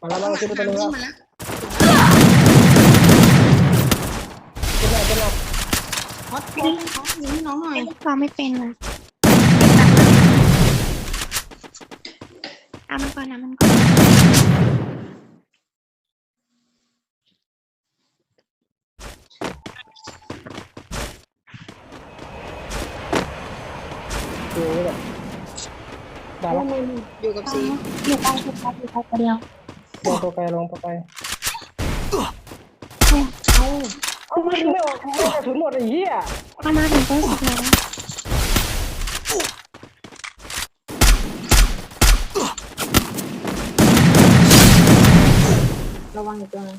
มาแล้วมาแล้วขึ้นไปตัวนึงวิ่แล้งวมาแล้วขึ้นแล้วขึ้นแล้วฮอตฮอตฮอตยิงให้น้องหน่อยฟังไม่เป็นนะเอามันก่อนนะมันก่อนดูแบบได้ปะอยู่กับซีอยู่ใกล้อยู่ใกล้อยู่ใกล้ตัวเดียว ลงตัวไปลงตัวไปเอาเอ้าไม่ไม่ออกไม่กระสุนหมดไอ้เหี้ยเอามาถึงต้นสุดแล้วระวังอีกตัวนึง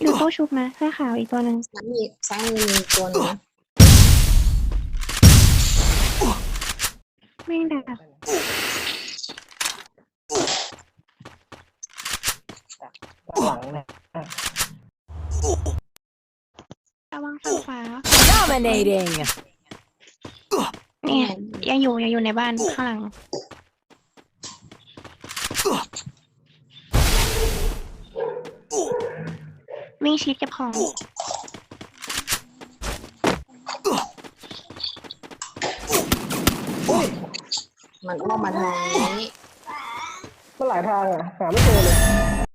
อยู่โต๊ะชุบนะเสื้อขาวอีกตัวหนึ่งซ้ายมีซ้ายมือมีอีกตัวหนึงนะแม่งดัก ด้าน หลังนะอะระวังฝั่งขวา Dominating. เนี่ยยังอยู่ยังอยู่ในบ้านข้างหลัง วิ่งชิดเก็บของ มันอ้อมมาทางนี้ มันหลายทางอะ หาไม่เจอเลย